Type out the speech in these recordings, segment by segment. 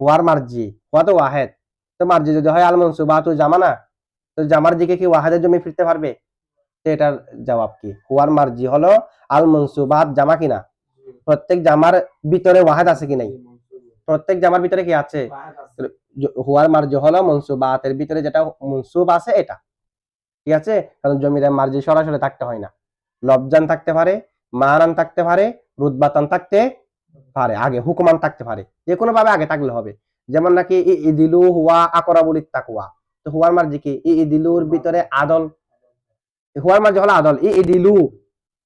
হুয়ার মার্জি হুয়া তো ওয়াহেদ। তো মার্জি যদি হয় আল মনসুবাতু জামা না তো জামার দিকে কি ওয়াহেদের জমি ফিরতে পারবে? তো এটার জবাব কি? হুয়ার মার্জি হলো আল মনসুবাত জামা কিনা। প্রত্যেক জামার ভিতরে ওয়াহেদ আছে কি নাই? প্রত্যেক জামার ভিতরে কি আছে? হুয়ার মার্জি হলো মনসুবাতের ভিতরে যেটা মনসুব আছে এটা। ঠিক আছে? কারণ জমিদার মার্জি সরাসরি থাকতে হয় না। লবজান থাকতে পারে মানান থাকতে পারে রুদবাতান থাকতে পারে, আগে হুকুমান থাকতে পারে, যে কোনো ভাবে আগে থাকলে হবে। যেমন নাকি ই ইদিলু হুয়া বলি তাকুয়া তো হুয়ার মার্জি কি? ই ইদিলুর ভিতরে আদল। হুয়ার মার্জি হলো আদল। ই ইদিলু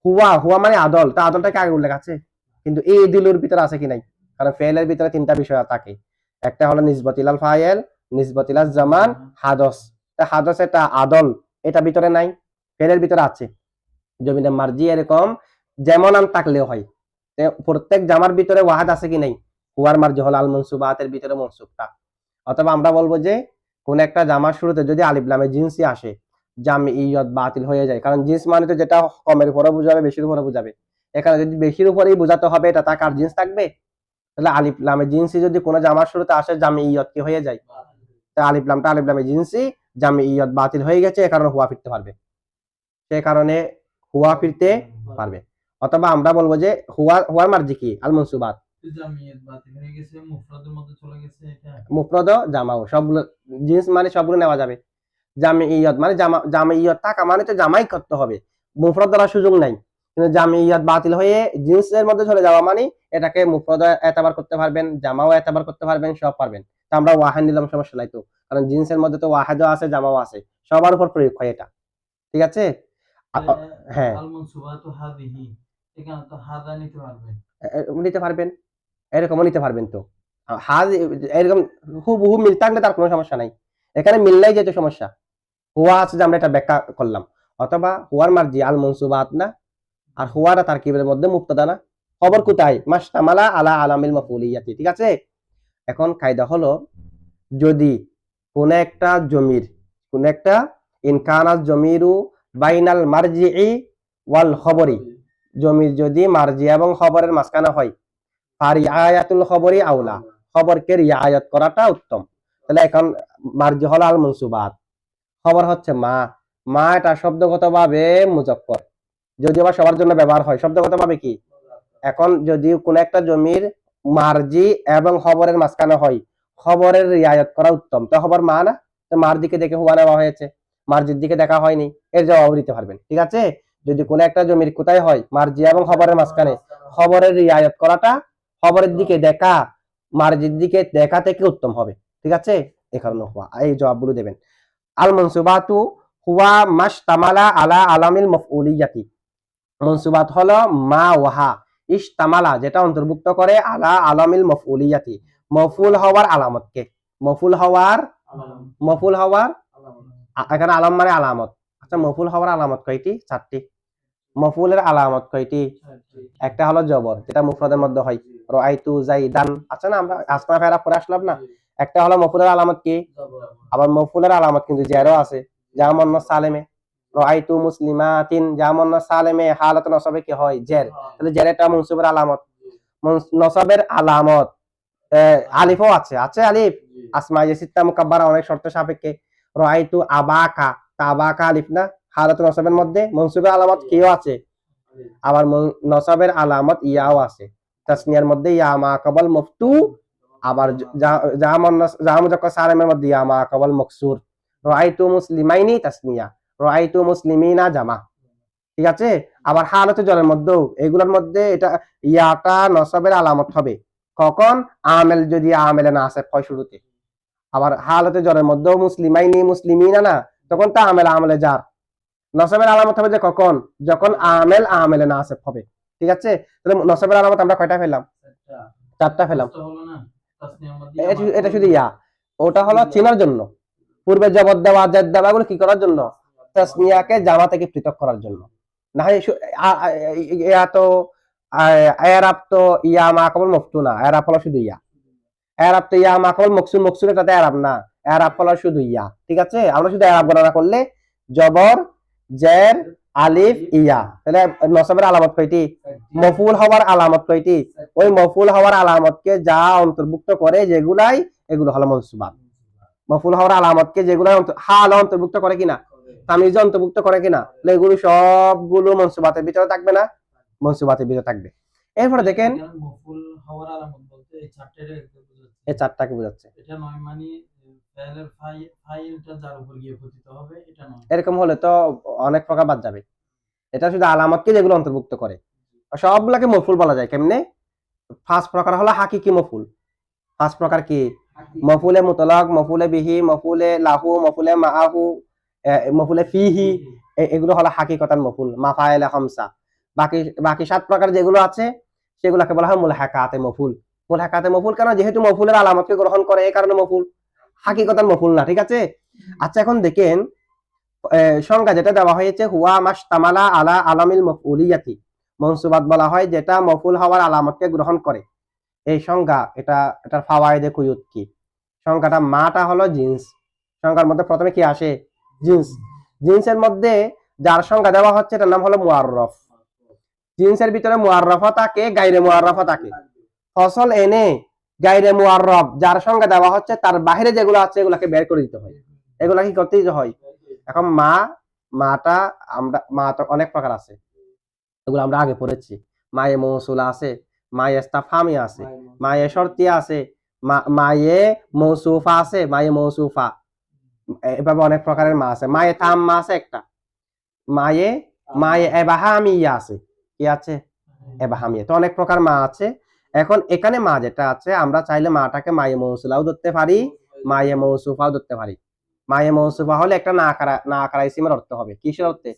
হুয়া হুয়া মানে আদল। তা আদলটাকে আগে উল্লেখ আছে? কিন্তু ই ইদিলুর ভিতরে আছে কি নাই? কারণ ফেলের ভিতরে তিনটা বিষয় থাকে। একটা হলো নিসবতিলাল ফায়েল নিসবতিলাল জামান, হাদস। তা হাদস এটা আদল। এটা ভিতরে নাই ফেলের ভিতরে আছে। জমিদার মার্জি এরকম, যেমন আন থাকলেও হয়। প্রত্যেক জামার ভিতরে ওয়াহাদ আছে কি নাই? হুয়ার মার্জি হল আল মনসুবাতের ভিতরে মনসুবটা। অথবা আমরা বলব যে, কোন একটা জামার শুরুতে যদি আলিফলামে জিন্সি আসে জামি ইয়ত বাতিল হয়ে যায়। কারণ জিন্স মানে তো যেটা কমের উপরে বুঝাবে, বেশির উপরে বুঝাবে। এখানে যদি বেশির উপরেই বোঝাতে হবে, এটা তার কার জিন্স থাকবে? তাহলে আলিফলামে জিন্সি যদি কোনো জামার শুরুতে আসে জামি ইয়ত কি হয়ে যায়? তা আলিফলামটা আলিফলামে জিন্সি জামি ইয়ত বাতিল হয়ে গেছে, এ কারণে হুয়া ফিরতে পারবে। সে কারণে হুয়া ফিরতে পারবে। অথবা আমরা বলব যে হুয়া হুয়ার মার্জি কি? আল মনসুবাত। হয়ে মুফরদ জামাও সবগুলো জিন্স মানে সবগুলো নেওয়া যাবে। জামি ইয়ত মানে জামা জামি ইয়ত থাকা মানে তো জামাই করতে হবে। মুফরদ দ্বারা সুযোগ নাই। কিন্তু জামি ইয়ত বাতিল হয়ে জিন্সের মধ্যে চলে যাওয়া মানে এটাকে মুফরদ এতবার করতে পারবেন জামাও এতবার করতে পারবেন সব পারবেন। তো আমরা ওয়াহান নিলাম সমস্যা নাই তো। কারণ জিন্সের মধ্যে তো ওয়াহাদও আছে জামাও আছে। সবার উপর প্রয়োগ হয় এটা। ঠিক আছে? আ- হ্যাঁ। এরকমও নিতে পারবেন তো? এরকম হুবহু মিল তার কোনো সমস্যা নাই। এখানে মিললেই যেহেতু সমস্যা। হুয়া আছে যে আমরা এটা ব্যাখ্যা করলাম। অথবা হুয়ার মার্জি, আল মনসুবাত না? আর হুয়ারা তারকিবের মধ্যে মুক্তদা না? খবর কোথায়? মাস্তামালা আলা আলামিল মাফুলিয়াতি ঠিক আছে? এখন কায়দা হলো, যদি কোন একটা জমির, কোন একটা ইনকানাস জমিরু বাইনাল মারজিই ওয়াল খবরি। জমির যদি মার্জি এবং খবরের মাঝখানে হয় আর আয়াতুল খবরই আউলা খবরকে রিয়ায়ত করাটা উত্তম। তাহলে এখন মার্জি হল আল মনসুবাত খবর হচ্ছে মা। মা এটা শব্দগত ভাবে মুজক্কর যদিও বা সবার জন্য ব্যবহার হয়। শব্দগত ভাবে কি? এখন যদি কোন একটা জমির মার্জি এবং খবরের মাঝখানে হয়, খবরের রিয়ায়ত করা উত্তম। তো খবর মা না? তো মার দিকে দেখে হুয়া নেওয়া হয়েছে। মার্জির দিকে দেখা হয়নি। এর জবাব দিতে পারবেন। ঠিক আছে? যদি কোন একটা জমির কোথায় হয় মার্জি এবং খবরের মাঝখানে খবরের রিয়ায়ত করাটা খবরের দিকে দেখা মার্জির দিকে দেখা থেকে উত্তম হবে। ঠিক আছে? এ কারণে হুয়া এই জবাবগুলো দেবেন। আল মনসুবাতু হুয়া মাশতামালা আলা আলামিল মফউলিয়াতি। মনসুবাত হলো মা ওয়াহা ইশতামালা যেটা অন্তর্ভুক্ত করে আলা আলামিল মফউলিয়াতি। মফুল হওয়ার আলামতকে মফুল হওয়ার মফুল হওয়ার এখানে আলাম মানে আলামত। আচ্ছা মফুল হওয়ার আলামত কয়টি? চারটি। মফুলের আলামত কয়টি? একটা হলো জবর যেটা মুফরদের মধ্যে হয়। রাইতু জাইদান আছে না? আমরা আসমা ফেরা পরে আসলাম না? একটা হলো মফুলের আলামত কি? আবার মফুলের আলামত কিন্তু জেরও আছে। যেমন সালেমে রাইতু মুসলিমাতিন যেমন সালেমে হালত নসবে কি হয়? জের। তাহলে জের এটা মনসুবের আলামত। নসবের আলামত আলিফও আছে। আছে আলিফ? আসমা যে সিত্তা মুকাব্বারা অনেক শর্ত সাপেক্ষে। রাইতু আবাকা তা আবাকা আলিফ না? হালত নসবের মধ্যে মনসুবের আলামত কেও আছে? আবার নসবের আলামত ইয়াও আছে। তাসনিয়ার মধ্যে ইয়া মা কবল মুফতু, আবার জাহামুজাক্ক সালেমের মধ্যে ইয়া মা কবল মকসুর। রাইতু মুসলিমাইনি তাসনিয়া রাইতু মুসলিমিনা জামা। ঠিক আছে? আবার হালতে জলের মধ্যেও, এগুলোর মধ্যে এটা ইয়াটা নসবের আলামত হবে। কখন? আমেল যদি আমেলে না আসে হয় শুরুতে। আবার হালতে জলের মধ্যেও মুসলিমাইনি মুসলিমিনা না, তখন তা আমেল আমলে যার। নসবের আলামত হবে যে কখন? যখন আমেল আমেলে না আসে হবে। ঠিক আছে? তাহলে নসবের আলামত আমরা কয়টা ফেললাম? চারটা। মধ্যে এটা শুধু- ইয়া। ওটা হলো চেনার জন্য। পূর্বে জবর দেওয়া জেদ দেওয়া এগুলো কি করার জন্য? তাসনিয়াকে জামা থেকে পৃথক করার জন্য। না হয় ইয়া তো এরাব তো ইয়া মা কবল মফতু না। এরাব হলো শুধু ইয়া। এরাব তো ইয়া মা কবল মকসুর মকসুর এটাতে এরাব না। এরাব হলো শুধু ইয়া। ঠিক আছে? আমরা শুধু এরাব গণনা করলে জবর জের আলিফ ইয়া। তাহলে নসবের আলামত কয়টি? মফুল হওয়ার আলামত কয়টি? ওই মফুল হওয়ার আলামতকে যা অন্তর্ভুক্ত করে যেগুলাই এগুলো হলো মনসুবাত। মফুল হওয়ার আলামতকে অন্ত- হাল অন্তর্ভুক্ত করে কিনা? তামিজ অন্তর্ভুক্ত করে কিনা? এগুলো সবগুলো মনসুবাতের ভিতরে থাকবে না? মনসুবাতের ভিতরে থাকবে। এরপরে দেখেন মফুল হওয়ার আলামত বলতে এই চারটাকে বোঝাচ্ছে। এটা নয় মানে এরকম হলে তো অনেক প্রকার বাদ যাবে। এটা শুধু আলামতকে যেগুলো অন্তর্ভুক্ত করে। সবগুলাকে মফুল বলা যায় কেমনে? ফার্স্ট প্রকার হলো হাকিকি মফুল। ফার্স্ট প্রকার কি? মফুলে মুতলক মফুলে বিহি মফুলে লাহু মফুলে মাহু মফুলে ফিহি এগুলো হলো হাকিকতান মফুল মাফায়েলে হামসা বাকি বাকি সাত প্রকার যেগুলো আছে সেগুলোকে বলা হয় মুলহাকাতে মফুল। মুলহাকাতে মফুল কেন? যেহেতু মফুলের আলামতকে গ্রহণ করে এই কারণে মফুল। হাকিকতান মফুল না ঠিক আছে? আচ্ছা এখন দেখেন সংজ্ঞা যেটা দেওয়া হয়েছে হুয়া মাস তামালা আলা আলামিল মফউলিয়াতি। মনসুবাত বলা হয় যেটা মফুল হওয়ার আলামতকে গ্রহণ করে। এই সংজ্ঞা এটা এটার ফাওয়াইদে কুয়ুত কি? সংজ্ঞাটা মাটা হলো জিন্স। সংজ্ঞার মধ্যে প্রথমে কি আসে? জিন্স। জিন্সের মধ্যে যার সংজ্ঞা দেওয়া হচ্ছে এটার নাম হলো মুআররফ। জিন্সের ভিতরে মুআররফা থাকে গাইরে মুআররফা থাকে। ফসল এনে গাইরে মুআররফ যার সংজ্ঞা দেওয়া হচ্ছে তার বাইরে যেগুলো আছে এগুলাকে বের করে দিতে হয়। এগুলা কি করতে হয়? এখন মা মাটা আমরা মা তো অনেক প্রকার আছে। এগুলো আমরা আগে পড়েছি। মায়ে মৌসুলা আছে মায়ে স্তাফামি আছে মায়ে শর্তিয়া আছে মায়ে মৌসুফা আছে মায়ে মৌসুফা। এভাবে অনেক প্রকারের মা আছে। মায়ে তাম মা আছে একটা। মায়ে মায়ে এবাহামিয়া আছে। কি আছে? এবাহামিয়া। তো অনেক প্রকার মা আছে। এখন এখানে মা যেটা আছে, আমরা চাইলে মাটাকে মায়ে মৌসুলাও ধরতে পারি, মায়ে মৌসুফাও ধরতে পারি। মায়ে মৌসুফা হলে একটা না আকারা না আকারা অর্থ হবে। কিসের অর্থে?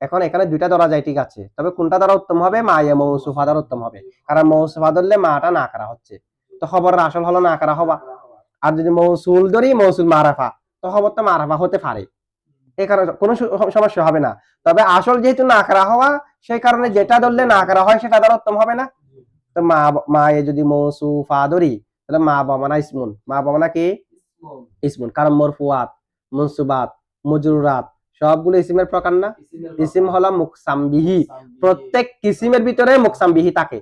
এখন এখানে দুইটা ধরা যায়, ঠিক আছে। তবে কোনটা ধরা উত্তম হবে? মায়ে মৌসুফা ধরা উত্তম হবে। কারণ মৌসুফা ধরলে মাটা না করা হচ্ছে। তো খবরের আসল হলো না করা হবা আর যদি মৌসুল ধরি, মৌসুল মারাফা, তো খবর তো মারাফা হতে পারে। এই কারণে কোনো সমস্যা হবে না। তবে আসল যেহেতু না করা হওয়া, সেই কারণে যেটা ধরলে না করা হয়, সেটা ধরা উত্তম হবে না। তো মা যদি মৌসুফা ধরি তাহলে মা বাবা না ইসমুন। মা বাবা না কি? ইসমুন। কারণ মরফুয়াত মনসুবাত মজরুরাত সবগুলো ইসিমের প্রকার না? ইসিম হলো মুকসামবিহি। প্রত্যেক কিসিমের ভিতরে মুকসামবিহি থাকে।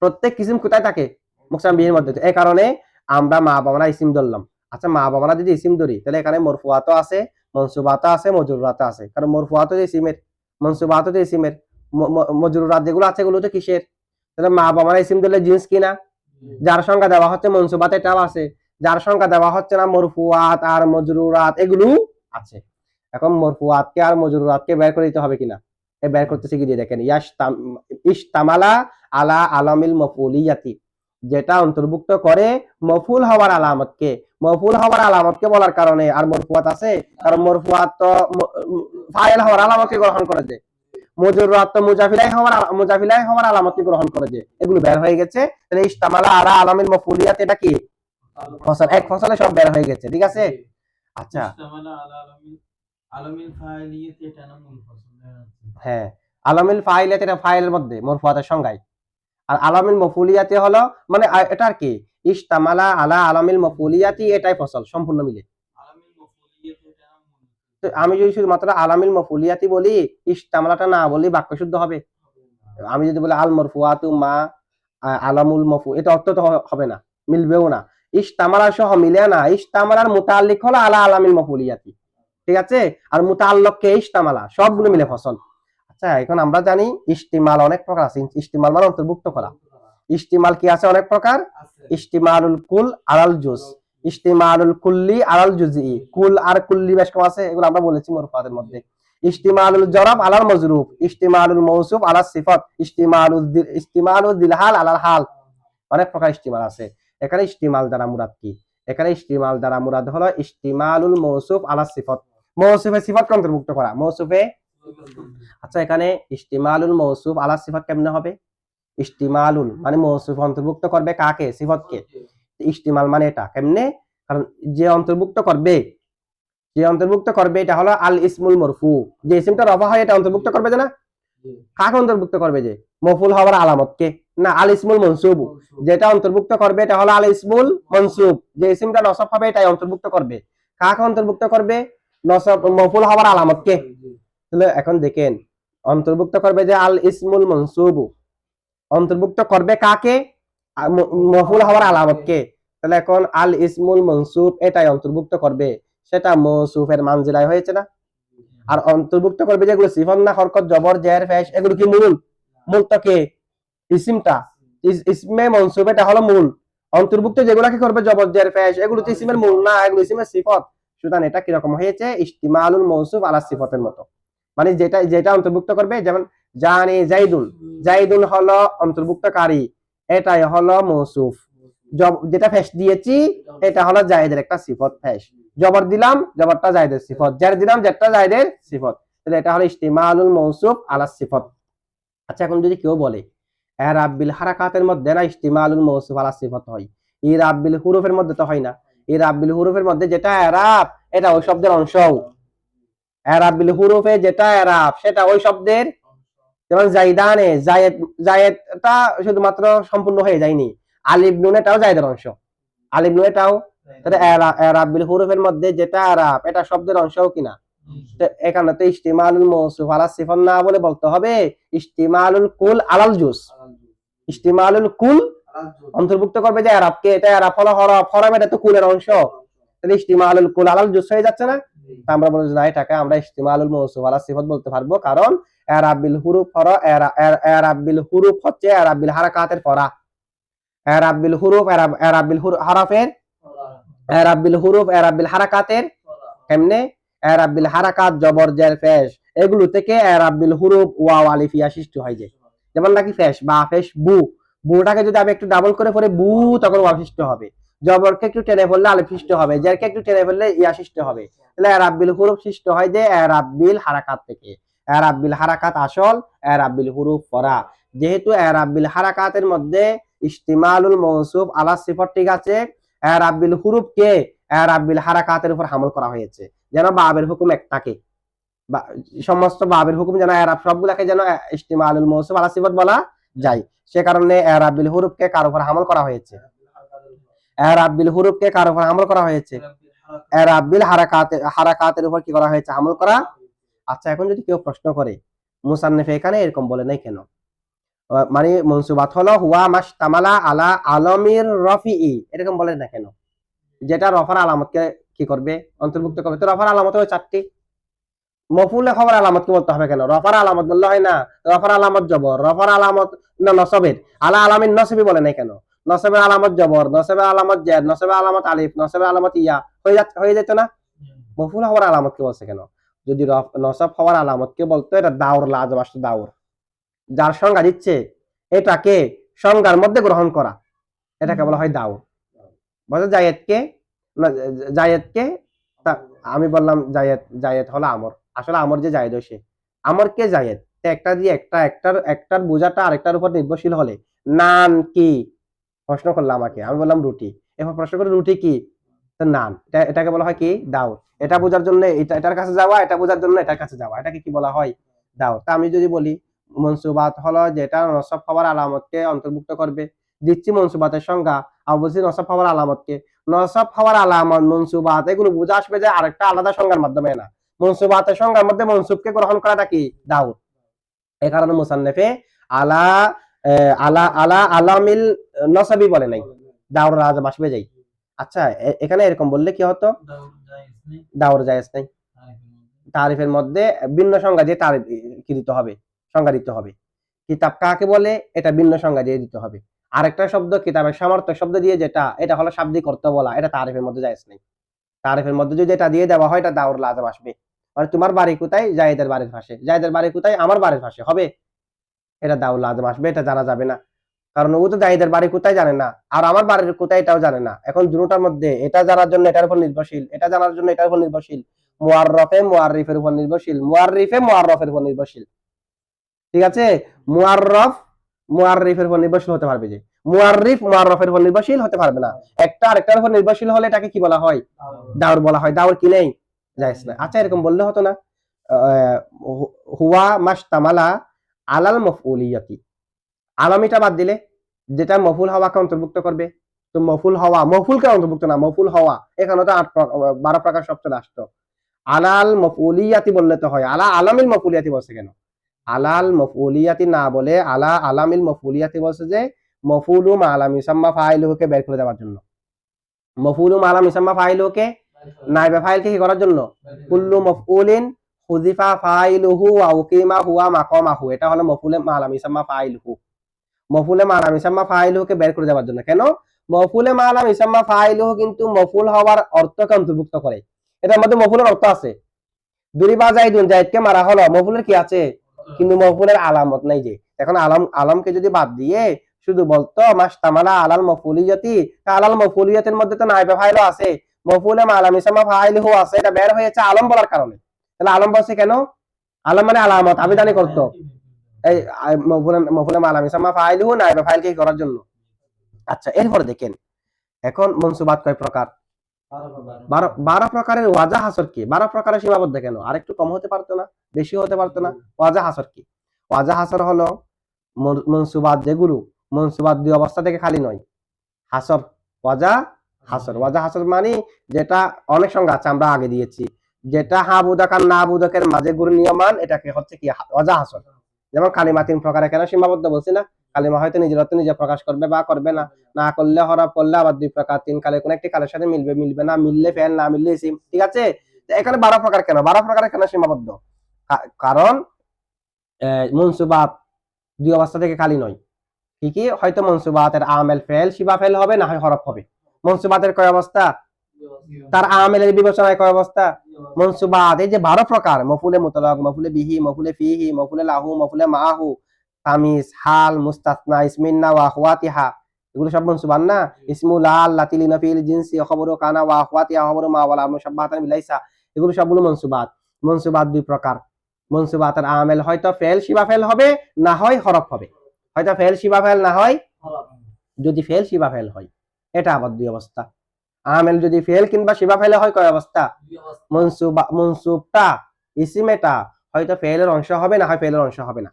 প্রত্যেক কিসিম কোথায় থাকে? মুকসামবিহির মধ্যে এই কারণে আমরা মা বাবানা ইসিম ধরলাম। আচ্ছা মা বাবানা যদি ইসিম ধরি তাহলে এখানে মরফুয়াতও আছে মনসুবাতও আছে মজরুরাতও আছে। কারণ মরফুয়াতও যে ইসিমের মনসুবাতও যে ইসিমের ম- ম- মজরুরাত যেগুলো আছে এগুলো তো কিসের? তাহলে মা বাবানা ইসিম ধরলে জিন্স কিনা? যার সংখ্যা দেওয়া হচ্ছে মনসুবাত এটাও আছে। যার সংখ্যা দেওয়া হচ্ছে না মরফুয়াত আর মজরুরাত এগুলো আছে। এখন মরফুয়াতকে আর মজরুরাতকে বের করে দিতে হবে কিনা? এ বের করতেছে কি দিয়ে দেখেন? ইশতামালা আলা আলামিল মফুলিয়াতি যেটা অন্তর্ভুক্ত করে মফুল হওয়ার আলামতকে। মফুল হওয়ার আলামতকে বলার কারণে আর মরফুয়াত আছে। কারণ মরফুয়াত তো ফাইল হওয়ার আলামতকে গ্রহণ করে যে মজুরাত তো মুজাফিলাই হওয়ার মুজাফিলাই হওয়ার আলামতকে গ্রহণ করে যে এগুলো বের হয়ে গেছে। তাহলে ইশতামালা আলা আলামিল মফুলিয়াত এটা কি? ফসল। এক ফসলে সব বের হয়ে গেছে ঠিক আছে? আচ্ছা। ইস্তামালা আলামিল ফাইলিয়াত এটা। হ্যাঁ। ফাইলের মধ্যে মরফুয়াতের সংজ্ঞায়। আর আলামিল মফুলিয়াতি হলো মানে এটা আর কি? ইশতামালা আলা আলামিল মফুলিয়াতি এটাই ফসল সম্পূর্ণ মিলে আলামিল মফুলিয়াত এটা না মূল তো আমি যদি শুধুমাত্র আলামিল মফুলিয়াতি বলি ইশতামালাটা না বলি বাক্য শুদ্ধ হবে। আমি যদি বলি আল মরফুয়াতু মা আলামুল মফু এটা অর্থ তো হবে না মিলবেও না। ইশতামালা সহ মিলে না ইশতামালার মুতাল্লিক হলো আলা আলামিল মফুলিয়াতি। ঠিক আছে? আর মুতাল্লককে ইশতামালা সবগুলো মিলে ফসল। আচ্ছা এখন আমরা জানি ইস্তিমাল অনেক প্রকার আছে ইস্তিমাল মানে অন্তর্ভুক্ত করা। ইস্তিমাল কি আছে? অনেক প্রকার। ইস্তিমালুল কুল আলাল জুজ ইস্তিমালুল কুল্লি আলাল জুজি কুল আর কুল্লি বেশ কম আছে, এগুলো আমরা বলেছি মধ্যে। জরাব আলাল মৌসুফ আলাল সিফাত দিলহাল আলাল হাল। অনেক প্রকার ইস্তিমাল আছে। এখানে ইস্তিমাল দ্বারা মুরাদ কি? এখানে দ্বারা মুরাদ হলো ইস্তিমালুল মৌসুফ আলাল সিফাত। মৌসুফে সিফাতকে অন্তর্ভুক্ত করা? মৌসুফে? আচ্ছা এখানে ইস্তিমালুল মৌসুফ আলা সিফাত কেমনে হবে? ইস্তিমালুল মানে মৌসুফ অন্তর্ভুক্ত করবে কাকে? সিফতকে। ইস্তিমাল মানে এটা কেমনে? কারণ যে অন্তর্ভুক্ত করবে যে অন্তর্ভুক্ত করবে এটা হলো আল ইসমুল মরফু। যে ইসমটা রফা হয় এটা অন্তর্ভুক্ত করবে না? কাকে অন্তর্ভুক্ত করবে যে? মফুল হওয়ার আলামতকে। না আল ইসমুল মনসুব। যেটা অন্তর্ভুক্ত করবে এটা হলো আল ইসমুল মনসুব। যে ইসমটা নসব হবে এটাই অন্তর্ভুক্ত করবে। কাকে অন্তর্ভুক্ত করবে? নসব মফুল হওয়ার আলামতকে। তাহলে এখন দেখেন অন্তর্ভুক্ত করবে যে আল ইসমুল মনসুব। অন্তর্ভুক্ত করবে কাকে? মফুল হওয়ার আলামতকে। তাহলে এখন আল ইসমুল মনসুব এটাই অন্তর্ভুক্ত করবে। সেটা মৌসুফের মানজিলায় হয়েছে না? আর অন্তর্ভুক্ত করবে যেগুলো সিফন না হরকত জবর, জের ফেশ এগুলো কি মূল? মূল তো কে? ইসিমটা। ইসমে মনসুব এটা হলো মূল। অন্তর্ভুক্ত যেগুলো কি করবে? জবর, জের ফেশ এগুলো তো ইসিমের মূল না, এগুলো ইসিমের সিফত। সুতরাং এটা কীরকম হয়েছে? ইস্তিমালুল মৌসুফ আলা সিফতের মতো। মানে যেটা যেটা অন্তর্ভুক্ত করবে, যেমন জানি জাইদুল। জাইদুন হলো অন্তর্ভুক্তকারী। এটাই হলো মৌসুফ। যেটা ফেস দিয়েছি, এটা হলো জায়েদের একটা সিফত ফেস। জবর দিলাম, জবরটা জায়েদের সিফত। জার দিলাম জারটা জায়েদের সিফত। তাহলে এটা হলো ইস্তিমালুল মৌসুফ আলা সিফত। আচ্ছা এখন যদি কেউ বলে, এ রাব্বিল হারাকাতের মধ্যে না ইস্তিমালুল মৌসুফ আলা সিফত হয়? ই রাব্বিল হুরুফের মধ্যে তো হয় না। এই রাব্বিল হুরুফের মধ্যে যেটা এরাব, এটা ওই শব্দের অংশ এরাবিল হুরুফে যেটা এরাব, সেটা ওই শব্দের যেমন জাইদানে জায়েদ, জায়েদটা শুধুমাত্র সম্পূর্ণ হয়ে যায়নি। আলিফ নুন এটাও জায়েদের অংশ। আলিফ নুন এটাও তাহলে হুরুফের মধ্যে যেটা এরাব, এটা শব্দের অংশও কিনা? এখানে তো ইস্তিমালুল মৌসুফ আলা সিফত না বলে বলতে হবে, ইস্তিমালুল কুল আলাল জুস। ইস্তিমালুল কুল অন্তর্ভুক্ত করবে যে এটা হলো হরফ হরফ এটা তো কুলের অংশ। তাহলে ইস্তিমালুল কুল আলাল জুস হয়ে যাচ্ছে না? আমরা বলছি না, এটাকে আমরা ইস্তিমালুল মৌসুফ আলা সিফত বলতে পারব। কারণ এরাবিল হুরুফ হর এরাবিল হুরুফ হচ্ছে এরাবিল হারাকাতের ফরা এরাবিল হুরুফ এরাবিল হুরুফ হরফের এরাবিল হুরুফ এরাবিল হারাকাতের কেমনে এরাবিল হারাকাত জবর জের ফেশ এগুলো থেকে এরাবিল হুরুফ ওয়াও আলিফিয়া সৃষ্টি হয় যায় যেমন নাকি ফেশ বা ফেশ বু বুটাকে যদি আমি একটু ডাবল করে পরে বু তখন ওয়াও সৃষ্টি হবে জবরকে একটু টেনে ফেললে আলিফ সৃষ্টি হবে জেরকে একটু টেনে ফেললে ইয়া সৃষ্টি হবে তাহলে এরাবিল হুরুফ সৃষ্টি হয় যে এরাবিল হারাকাত থেকে এরাবিল হারাকাত আসল এরাবিল হুরুফ ফরা যেহেতু এরাবিল হারাকাতের মধ্যে ইস্তিমালুল মৌসুফ আলা সিফত ঠিক আছে এরাবিল হুরুফকে এরাবিল হারাকাতের উপর হামল করা হয়েছে। যেন বাবের হুকুম একটাকে সমস্ত বাবের হুকুম যেন এরাব সবগুলাকে যেন ইস্তিমালুল মৌসুফ আলা সিফত বলা যায়। সে কারণে এরাবিল হুরুফকে কার উপর হামল করা হয়েছে? এরাবিল হুরুফকে কার উপর হামল করা হয়েছে? এরাবিল হারাকাতে, হারাকাতের উপর কি করা হয়েছে? আমল করা আচ্ছা এখন যদি কেউ প্রশ্ন করে মুসান্নিফ এখানে এরকম বলে নাই কেন? মানে মনসুবাত হলো হুয়া মাস তামালা আলা আলমির রফিই এরকম বলে না কেন? যেটা রফার আলামতকে কি করবে? অন্তর্ভুক্ত করবে। তো রফার আলামত হয় চারটি। মফুলে খবর আলামত কি বলতে হবে কেন? রফার আলামত বললে হয় না রফার আলামত জবর রফার আলামত না নসবের। আলা আলামিন নসবি বলে নাই কেন? নসবের আলামত জবর নসবের আলামত জেদ নসবের আলামত আলিফ নসবের আলামত ইয়া। হয়ে যাচ্ছে হয়ে যেত না? মফুল হওয়ার আলামত কে বলছে কেন? যদি নসব হওয়ার আলামত, কে বলতো? এটা দাউর লাজম আসতো দাউর যার সংজ্ঞা দিচ্ছে, এটাকে সংজ্ঞার মধ্যে গ্রহণ করা। এটাকে বলা হয় দাউর বলছে জায়েদকে? জায়েদকে? আমি বললাম জায়েদ জায়েদ হলো আমর। আসলে আমর যে জায়েদ সে। আমর কে জায়েদ? একটা দিয়ে একটা, একটার একটার বোঝাটা আরেকটার উপর নির্ভরশীল হলে নান কি? প্রশ্ন করল আমাকে। আমি বললাম রুটি। এবার প্রশ্ন করে রুটি কি? নান এটা, এটাকে বলা হয় কি? দাও এটা বোঝার জন্য এটা, এটার কাছে যাওয়া, এটা বোঝার জন্য এটার কাছে যাওয়া। এটাকে কি বলা হয়? দাও তা আমি যদি বলি, মনসুবাত হলো যেটা নসব হওয়ার আলামতকে অন্তর্ভুক্ত করবে। দিচ্ছি মনসুবাতের সংজ্ঞা। আর বলছি নসব হওয়ার আলামতকে। নসব হওয়ার আলামত, মনসুবাত, এগুলো বুঝে আসবে যে আরেকটা আলাদা সংজ্ঞার মাধ্যমে, না? মনসুবাতের সংজ্ঞার মধ্যে মনসুবকে গ্রহণ করাটা কি? দাউদ। এ কারণে মুসান্নেফে আলা আলা আলা, আলামিল নসাবি বলে নাই। দাউর রাজা বাসবে যাই। আচ্ছা এখানে এরকম বললে কি হতো? দাউর জায়েজ নাই। তারিফের মধ্যে ভিন্ন সংজ্ঞা দিয়ে তারিফ কি দিতে হবে? সংজ্ঞা দিতে হবে। কিতাব কাকে বলে? এটা ভিন্ন সংজ্ঞা দিয়ে দিতে হবে। আরেকটা শব্দ কিতাবের সামর্থ্য শব্দ দিয়ে যেটা, এটা হলো শাব্দিক অর্থ বলা, এটা তারিফের মধ্যে জায়েজ নেই। তারিফের মধ্যে যদি এটা দিয়ে দেওয়া হয়, এটা দাউর লাজম আসবে। মানে তোমার বাড়ি কোথায়? জায়েদের বাড়ির পাশে। জায়েদের বাড়ি কোথায়? আমার বাড়ির পাশে। হবে? এটা দাউর লাজম আসবে, এটা জানা যাবে না। কারণ ও তো জায়েদের বাড়ি কোথায় জানে না, আর আমার বাড়ির কোথায় এটাও জানে না। এখন দুটার মধ্যে এটা জানার জন্য এটার উপর নির্ভরশীল, এটা জানার জন্য এটার উপর নির্ভরশীল। উপর নির্ভরশীল উপর নির্ভরশীল। ঠিক আছে? উপর নির্ভরশীল হতে পারবে যে। উপর নির্ভরশীল হতে পারবে না। একটা আরেকটার উপর নির্ভরশীল হলে এটাকে কি বলা হয়? দাওর বলা হয়। দাওর কি নেই? না। আচ্ছা এরকম বললে হতো না। হুয়া মাশতামালা আলাল মফউলিয়াতি। আলামিটা বাদ দিলে যেটা মফুল হওয়াকে অন্তর্ভুক্ত করবে, তো মফুল হওয়া, মফুলকে অন্তর্ভুক্ত না, মফুল হওয়া এখানে তো আট বারো প্রকার শব্দ আসতো। আলাল মফউলিয়াতি বললে তো হয়, আলা আলামিল মফউলিয়াতি বলছে কেন? আলাল মফউলিয়াতি না বলে আলা আলামিল মফউলিয়াতি বলছে যে মফুলু মালাম ইসাম্মা ফাইলুকে বের করে দেওয়ার জন্য। মফুলু মালাম ইসাম্মা ফাইলুকে নাইবা ফাইলকে কি করার জন্য? কুল্লু মফউলিন হুজিফা ফাইলুহু ওয়া উকিমা হুয়া মাকামাহু, এটা হলো মফুলে মালাম ইসাম্মা ফাইলুহু। মফুলে মালাম ইসাম্মা ফাইলুহুকে বের করে দেওয়ার জন্য। কেন? মফুলে মালাম ইসাম্মা ফাইলুহু কিন্তু মফুল হওয়ার অর্থকে অন্তর্ভুক্ত করে। এটার মধ্যে মফুলের অর্থ আছে। দুরিবা জাইদুন জাইদকে মারা হলো। মফুলের কি আছে? কিন্তু মফুলের আলামত নাই যে। এখন আলাম, আলামকে যদি বাদ দিয়ে শুধু বলতো, মাস্তামালা আলাল মফুলিয়তি আলাল মফুলিয়তের মধ্যে তো নাইবা ফাইলও আছে। মফুলে মালাম ইসাম্মা ফাইলুহু আছে, এটা বের হয়েছে আলম বলার কারণে। তাহলে আলম বলছে কেন? আলম মানে আলামত আবেদানি করতো। এই মালাম ফাইলকে করার জন্য? আচ্ছা এরপরে দেখেন, এখন মনসুবাত কয় প্রকার? বারো প্রকারের ওয়াজা হাসর কি? বারো প্রকারের সীমাবদ্ধ কেন? কম হতে পারতো না? বেশি হতে পারতো না? ওয়াজা হাসর কি? ওয়াজা হাসর হলো মন- মনসুবাত যেগুলো মনসুবাত দুই অবস্থা থেকে খালি নয়। হাসর, ওয়াজা হাসর। ওয়াজা হাসর মানে যেটা অনেক সংজ্ঞা আছে, আমরা আগে দিয়েছি। যেটা হা বুদাক আর না বুদকের মাঝে গুরু নিয়মান, এটাকে হচ্ছে কি, ওয়াজা হাসর। যেমন কালিমা তিন প্রকারে, কেন সীমাবদ্ধ বলছি না? কালিমা হয়তো নিজের অর্থ নিজে প্রকাশ করবে বা করবে না। না করলে হরফ করলে আবার দুই প্রকার, তিন কালে কোন একটি কালের সাথে মিলবে মিলবে না। মিললে ফেল, না মিললে সিম, ঠিক আছে? এখানে বারো প্রকার কেন? বারো প্রকারের কেন সীমাবদ্ধ? কারণ মনসুবাত দুই অবস্থা থেকে খালি নয়। কি কি? হয়তো মনসুবাতের আমেল ফেল, শিবা ফেল হবে, না হয় হরফ হবে। মনসুবাতের কয় অবস্থা? তার আমেলের বিবেচনায় কয় অবস্থা? মনসুবাদ এই যে বারো প্রকার মফুলে মুতলক মফুলে বিহি মফুলে ফিহি মফুলে লাহু মফুলে মাহু তামিজ হাল মুস্তাসনা ইসমিন্না ওয়া আখওয়াতিহা এগুলো সব মনসুবান না? ইসমুল আল লাতিলিনা ফিল জিনসি খবরু কানা ওয়া আখওয়াতিহা খবরু মা ওয়ালা মুশাব্বাহাতান বিলাইসা এগুলো সবগুলো মনসুবাত মনসুবাত দুই প্রকার। মনসুবাতের আমেল হয়তো ফেল শিবা ফেল হবে না হয় হরফ হবে। হয়তো ফেল শিবা ফেল না হয় যদি ফেল শিবা ফেল হয়। এটা আবার দুই অবস্থা। আমেল যদি ফেল কিংবা শিবা ফেলে হয় কয় অবস্থা? মনসুবা মনসুবটা ইসিমেটা হয়তো ফেলের অংশ হবে না হয় ফেলের অংশ হবে না।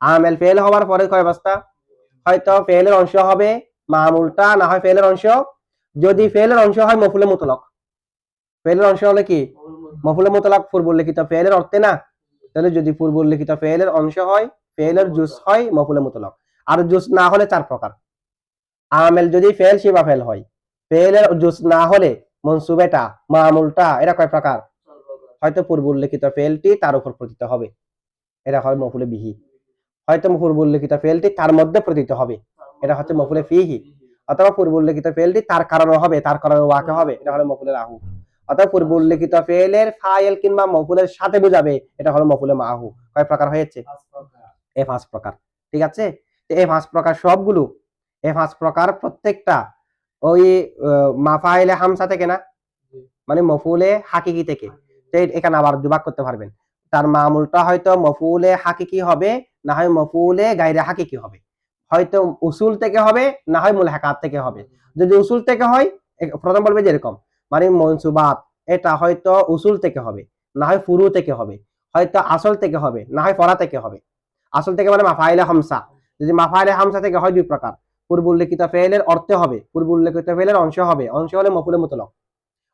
আমেল ফেল হওয়ার পরে কয় অবস্থা? হয়তো ফেলের অংশ হবে মামুলটা না হয় ফেলের অংশ? যদি ফেলের অংশ হয় মফুলে মুতলক। ফেলের অংশ হলে কি? মফুলে মুতলক পূর্ব লিখিত ফেলের অর্থে না? তাহলে যদি পূর্ব লিখিত ফেলের অংশ হয় ফেলের জুস হয় মফুলে মুতলক। আর জুস না হলে চার প্রকার। আমেল যদি ফেল শিবা ফেল হয়। ফেলের জুস না হলে মনসুবেটা, মামুলটা এটা কয় প্রকার? হয়তো পূর্ব উল্লেখিত ফেলটি তার উপর প্রতীত হবে। এটা হয় মফুলে বিহি। হয়তো পূর্ব উল্লেখিত ফেলটি তার মধ্যে প্রতীত হবে। এটা হচ্ছে মফুলে ফিহি। অথবা পূর্ব উল্লেখিত ফেলটি তার কারণে হবে, তার কারণে ওয়াকে হবে, এটা হলো মফুলে রাহু। অথবা পূর্ব উল্লেখিত ফেলের ফাইল কিংবা মফুলের সাথে বোঝাবে, এটা হলো মফুলে মাহু। কয় প্রকার হয়েছে? এ পাঁচ প্রকার। ঠিক আছে? এ পাঁচ প্রকার সবগুলো, এ পাঁচ প্রকার প্রত্যেকটা ওই মাফাইলে হামসা থেকে না? মানে মফুলে হাকিকি থেকে। এখানে আবার দুভাগ করতে পারবেন। তার মামুলটা হয়তো মফুলে হাকিকি হবে না হয় মফুলে গাইরে হাকিকি হবে। হয়তো উসুল থেকে হবে না হয় মূল হাকাত থেকে হবে। যদি উসুল থেকে হয় প্রথম বলবে যেরকম মানে মনসুবাত এটা হয়তো উসুল থেকে হবে না হয় ফুরু থেকে হবে। হয়তো আসল থেকে হবে না হয় ফরা থেকে হবে। আসল থেকে মানে মাফাইলে হামসা। যদি মাফাইলে হামসা থেকে হয় দুই প্রকার। পূর্ব উল্লেখিত ফেলের অর্থে হবে পূর্ব উল্লেখিত ফেলের অংশ হবে। অংশ হলে মফুলে মুতলক।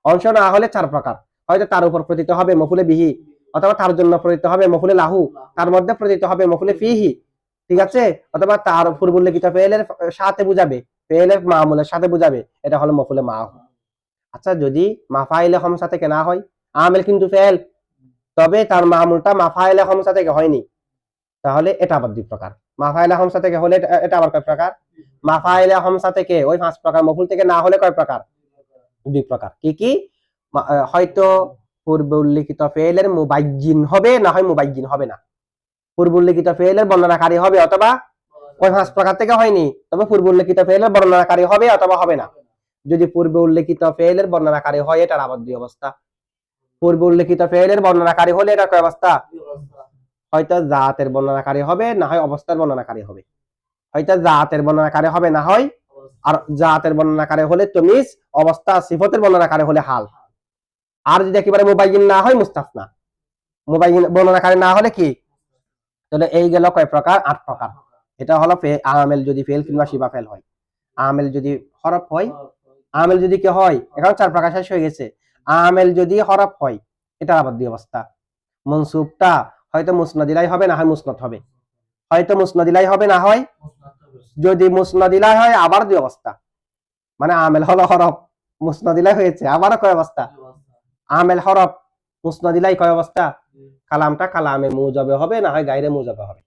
অংশ না হলে চার প্রকার। হয়তো তার উপর প্রতীত হবে মফুলে বিহি, অথবা তার জন্য প্রতীত হবে মফুলে লাহু, তার মধ্যে প্রতীত হবে মফুলে ফিহি। ঠিক আছে? অথবা তার পূর্ব উল্লেখিত ফেলের সাথে বুঝাবে ফেলের মামুলের সাথে বুঝাবে, এটা হলো মফুলে মাহু। আচ্ছা যদি মাফাইলে হমসা থেকে না হয়, আমেল কিন্তু ফেল তবে তার মামুলটা মাফাইলে হমসা থেকে হয়নি। তাহলে এটা আবার দুই প্রকার। মাফাইলে হমসা থেকে হলে এটা- এটা আবার কয় প্রকার? মাফাইলে হমসা থেকে ওই পাঁচ প্রকার মফুল থেকে না হলে কয় প্রকার? দুই প্রকার। কি কি? হয়তো পূর্বে উল্লেখিত ফেলের মুবাইজিন হবে না হয় মুবাইজিন হবে না। পূর্ব উল্লেখিত ফেলের বর্ণনাকারী হবে অথবা ওই পাঁচ প্রকার থেকে হয়নি তবে পূর্ব উল্লেখিত ফেলের বর্ণনাকারী হবে অথবা হবে না। যদি পূর্বে উল্লেখিত ফেলের বর্ণনাকারী হয় এটার আবার দুই অবস্থা। পূর্বে উল্লেখিত ফেলের বর্ণনাকারী হলে এটা কয় অবস্থা। হয়তো জাতের বর্ণনাকারী হবে না হয় অবস্থার বর্ণনাকারী হবে। হয়তো জাতের বর্ণনাকারে হবে না হয়। আর জাতের বর্ণনাকারে হলে তমিজ, অবস্থা, সিফতের বর্ণনাকারে হলে হাল। আর যদি একেবারে মোবাইল না হয়, মুস্তাফনা। মোবাইল বর্ণনাকারে না হলে কি? তাহলে এই গেল কয় প্রকার? আট প্রকার। এটা হলো আমেল যদি ফেল কিংবা শিবা ফেল হয়। আমেল যদি হরফ হয়, আমেল যদি কি হয়, এখন চার প্রকার শেষ হয়ে গেছে। আমেল যদি হরফ হয় এটা আবার দুই অবস্থা। মনসুবটা হয়তো মুসনাদিলাই হবে, না হয় মুসনত হবে। হয়তো মুসনাদিলাই হবে, না হয়? যদি মুসনাদিলাই হয়, আবার দুই অবস্থা। মানে আমেল হলো হরফ, মুসনাদিলাই হয়েছে, আবারও কয় অবস্থা? আমেল হরফ, মুসনাদিলাই কয় অবস্থা? কালামটা কালামে মুজাবে হবে, না হয় গাইরে মুজাবে হবে।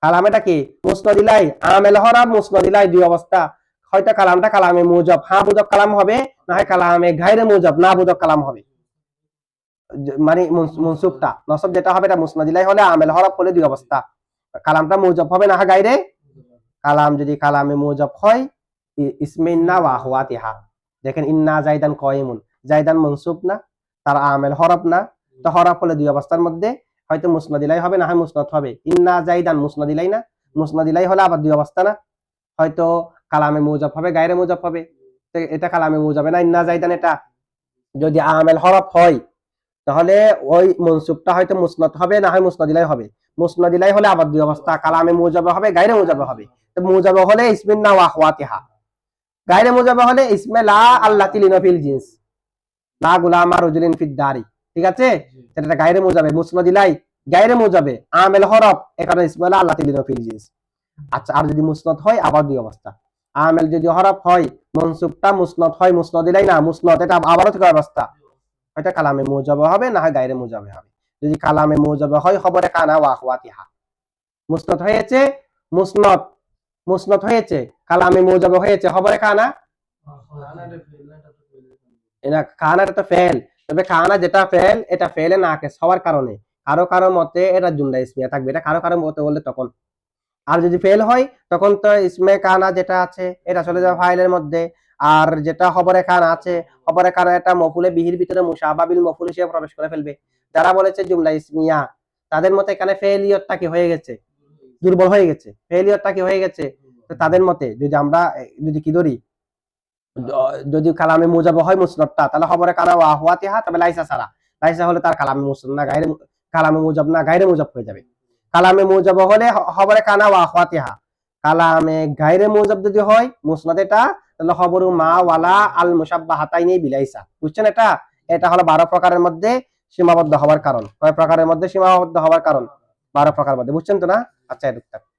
কালামেটা কি? মুসনাদিলাই, আমেল হরফ, মুসনাদিলাই দুই অবস্থা। হয়তো কালামটা কালামে মুজব। হ্যাঁ বুজব কালাম হবে, না হয় কালামে গাইরে মুজব, না বুজব কালাম হবে। মানে মুন- মুনসুবটা, নসব যেটা হবে এটা মুসনাদিলাই হলে আমেল হরফ হলে দুই অবস্থা। কালামটা মৌজব হবে না গাইরে কালাম যদি কালামে মৌজব হয় ইসমিন্না ওয়া হুয়াতিহা দেখেন, ইন্না জাইদান কয়মুন। জাইদান মনসুব না, তার আমেল হরফ না। তো হরফ হলে দুই অবস্থার মধ্যে হয়তো মুসনাদিলাই হবে, না হয় মুসনাদ হবে। ইন্না জাইদান মুসনাদিলাই না, মুসনাদিলাই হলে আবার দুই অবস্থা না। হয়তো কালামে মুজব হবে, গায়রে মুজব হবে। এটা কালামে মুজাবে না, ইন্না জাইদান এটা। যদি আমেল হরফ হয়, তাহলে ওই মনসুবটা হয়তো মুসনাদ হবে, না হয় মুসনাদিলাই হবে। মুসনাদিলাই হলে আবার দুই অবস্থা। কালামে মুজাবে হবে গায়রে মুজাবে হবে। তো মুজাবে হলে ইসমিন্না ওয়া আখওয়াতিহা গায়রে মুজাবে হলে ইসমে লা আল্লাতি লিনফিল জিন্স। লা গুলামা রুজুলিন ফিদ দারি। ঠিক আছে? সেটা গায়রে মুজাবে মুসনাদিলাই গায়রে মুজাবে আমেল হরফ এখানে ইসমে লা আল্লাতি লিনফিল জিন্স। আচ্ছা আর যদি মুসনাদ হয় আবার দুই অবস্থা। আমেল যদি হরফ হয় মনসুবটা মুসনাদ হয় মুসনাদিলাই না মুসনাদ এটা আবারও থেকে অবস্থা। হয়তো কালামে মুজাবে হবে না গায়রে মুজাবে হবে। যদি কালামে মুজাবে হয়, খবরে কানা ওয়া আখওয়াতিহা। মুসনাদ হয়েছে, মুসনাদ মুসনাদ হয়েছে, কালামে মুজাবে হয়েছে, খবরে কানা? আর যদি ফেল হয়, তখন তো ইসমে কানা যেটা আছে, এটা চলে যাবে ফাইলের মধ্যে। আর যেটা খবরে কানা আছে খবরে কানা এটা মফুলে বিহির ভিতরে মুসাবাবিল মফুল হিসেবে প্রবেশ করে ফেলবে। যারা বলেছে জুমলা ইসমিয়া, তাদের মতে এখানে ফেলিয়রটা কি হয়ে গেছে? দুর্বল হয়ে গেছে। ফেলিয়রটা কি হয়ে গেছে? তাদের মতে, যদি আমরা, যদি কি ধরি? যদি কালামে মুজাব হয় মুসনদটা, তাহলে খবরে কানা ওয়া হুয়াতিহা তবে লাইসা সারা লাইসা হলে তার কালামে মুসনদ না গাইরে কালামে মুজাব না গায়রে মুজাব হয়ে যাবে। কালামে মুজাব হলে হ- খবরে কানা ওয়া হুয়াতিহা কালামে গাইরে মুজাব যদি হয়, মুসনদ এটা তাহলে খবর মা ওয়ালা আল মুসাব্বা হাতাইনি বিলাইসা। বুঝছেন এটা? এটা হলো বারো প্রকারের মধ্যে সীমাবদ্ধ হওয়ার কারণ। কয় প্রকারের মধ্যে সীমাবদ্ধ হওয়ার কারণ? বারো প্রকার মধ্যে। বুঝছেন তো না? আচ্ছা।